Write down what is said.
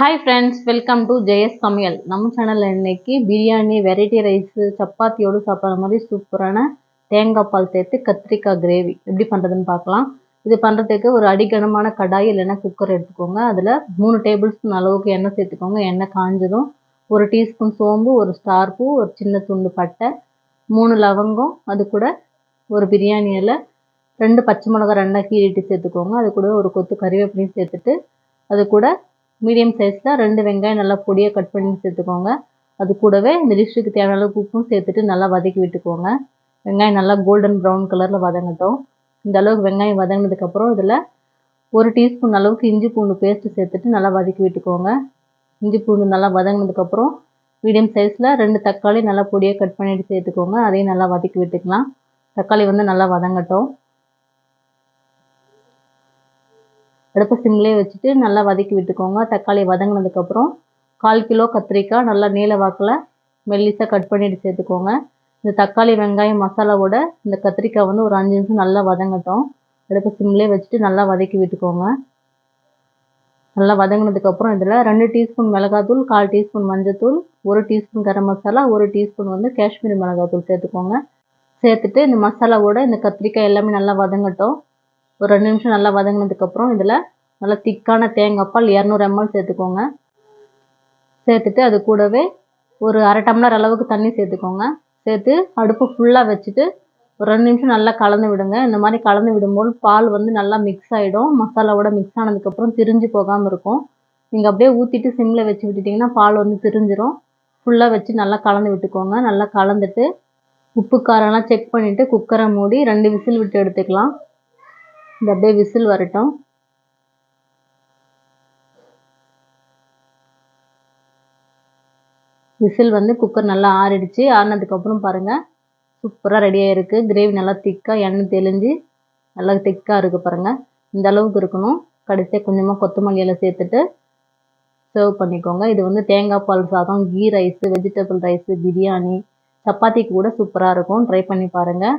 Hi friends welcome to Jayas சமையல் நம்ம சேனலில் இன்றைக்கி பிரியாணி வெரைட்டி ரைஸு சப்பாத்தியோடு சாப்பிட்ற மாதிரி சூப்பரான தேங்காய் பால் சேர்த்து கத்திரிக்காய் கிரேவி எப்படி பண்ணுறதுன்னு பார்க்கலாம். இது பண்ணுறதுக்கு ஒரு அடிக்கனமான கடாய் இல்லைன்னா குக்கர் எடுத்துக்கோங்க. அதில் மூணு டேபிள் ஸ்பூன் அளவுக்கு எண்ணெய் சேர்த்துக்கோங்க. எண்ணெய் காஞ்சதும் ஒரு டீஸ்பூன் சோம்பு ஒரு ஸ்டார் பூ ஒரு சின்ன துண்டு பட்டை மூணு லவங்கம் அது கூட ஒரு பிரியாணியில் ரெண்டு பச்சை மிளகா ரெண்டாக கீறிட்டு சேர்த்துக்கோங்க. அது கூட ஒரு கொத்து கறிவேப்பிலையும் சேர்த்துட்டு அது கூட மீடியம் சைஸில் ரெண்டு வெங்காயம் நல்லா பொடியாக கட் பண்ணி சேர்த்துக்கோங்க. அது கூடவே இந்த டிஷ்ஷுக்கு தேவையான அளவுக்கு உப்பும் சேர்த்துட்டு நல்லா வதக்கி விட்டுக்கோங்க. வெங்காயம் நல்லா கோல்டன் ப்ரௌன் கலரில் வதங்கட்டும். இந்த அளவுக்கு வெங்காயம் வதங்கினதுக்கப்புறம் இதில் ஒரு டீஸ்பூன் அளவுக்கு இஞ்சி பூண்டு பேஸ்ட்டு சேர்த்துட்டு நல்லா வதக்கி விட்டுக்கோங்க. இஞ்சி பூண்டு நல்லா வதங்கினதுக்கப்புறம் மீடியம் சைஸில் ரெண்டு தக்காளி நல்லா பொடியாக கட் பண்ணிவிட்டு சேர்த்துக்கோங்க. அதையும் நல்லா வதக்கி விட்டுக்கலாம். தக்காளி வந்து நல்லா வதங்கட்டும். அடுப்பு சிம்லேயே வச்சுட்டு நல்லா வதக்கி விட்டுக்கோங்க. தக்காளி வதங்கினதுக்கப்புறம் கால் கிலோ கத்திரிக்காய் நல்லா நீல வாக்கில் மெல்லிசாக கட் பண்ணிட்டு சேர்த்துக்கோங்க. இந்த தக்காளி வெங்காயம் மசாலாவோட இந்த கத்திரிக்காய் வந்து ஒரு அஞ்சு நிமிஷம் நல்லா வதங்கட்டும். அடுப்பு சிம்லேயே வச்சுட்டு நல்லா வதக்கி விட்டுக்கோங்க. நல்லா வதங்கினதுக்கப்புறம் இதில் ரெண்டு டீஸ்பூன் மிளகாத்தூள் கால் டீஸ்பூன் மஞ்சத்தூள் ஒரு டீஸ்பூன் கரம் மசாலா ஒரு டீஸ்பூன் வந்து காஷ்மீரி மிளகாத்தூள் சேர்த்துக்கோங்க. சேர்த்துட்டு இந்த மசாலாவோட இந்த கத்திரிக்காய் எல்லாமே நல்லா வதங்கட்டும். ஒரு ரெண்டு நிமிஷம் நல்லா வதங்கினதுக்கப்புறம் இதில் நல்லா திக்கான தேங்காய் பால் இரநூறு எம்எல் சேர்த்துக்கோங்க. சேர்த்துட்டு அது கூடவே ஒரு அரை டம்ளர் அளவுக்கு தண்ணி சேர்த்துக்கோங்க. சேர்த்து அடுப்பு ஃபுல்லாக வச்சுட்டு ஒரு ரெண்டு நிமிஷம் நல்லா கலந்து விடுங்க. இந்த மாதிரி கலந்து விடும்போது பால் வந்து நல்லா மிக்ஸ் ஆகிடும் மசாலாவோட மிக்ஸ் ஆனதுக்கப்புறம் திரிஞ்சு போகாமல் இருக்கும். நீங்கள் அப்படியே ஊற்றிட்டு சிம்மில் வச்சு விட்டுட்டிங்கன்னா பால் வந்து திரிஞ்சிடும் ஃபுல்லாக வச்சு நல்லா கலந்து விட்டுக்கோங்க. நல்லா கலந்துட்டு உப்பு காரம்லாம் செக் பண்ணிவிட்டு குக்கரை மூடி ரெண்டு விசில் விட்டு எடுத்துக்கலாம். இது அப்படியே விசில் வரட்டும். விசில் வந்து குக்கர் நல்லா ஆறிடுச்சு. ஆறினதுக்கப்புறம் பாருங்கள் சூப்பராக ரெடியாக இருக்குது கிரேவி நல்லா திக்காக எண்ணெய் தெளிஞ்சு நல்லா திக்காக இருக்குது பாருங்கள் இந்த அளவுக்கு இருக்கணும். கடைசியாக கொஞ்சமாக கொத்தமல்லி எல்லாம் சேர்த்துட்டு சர்வ் பண்ணிக்கோங்க. இது வந்து தேங்காய் பால் சாதம் ghee rice vegetable rice biryani சப்பாத்திக்கு கூட சூப்பராக இருக்கும். ட்ரை பண்ணி பாருங்கள்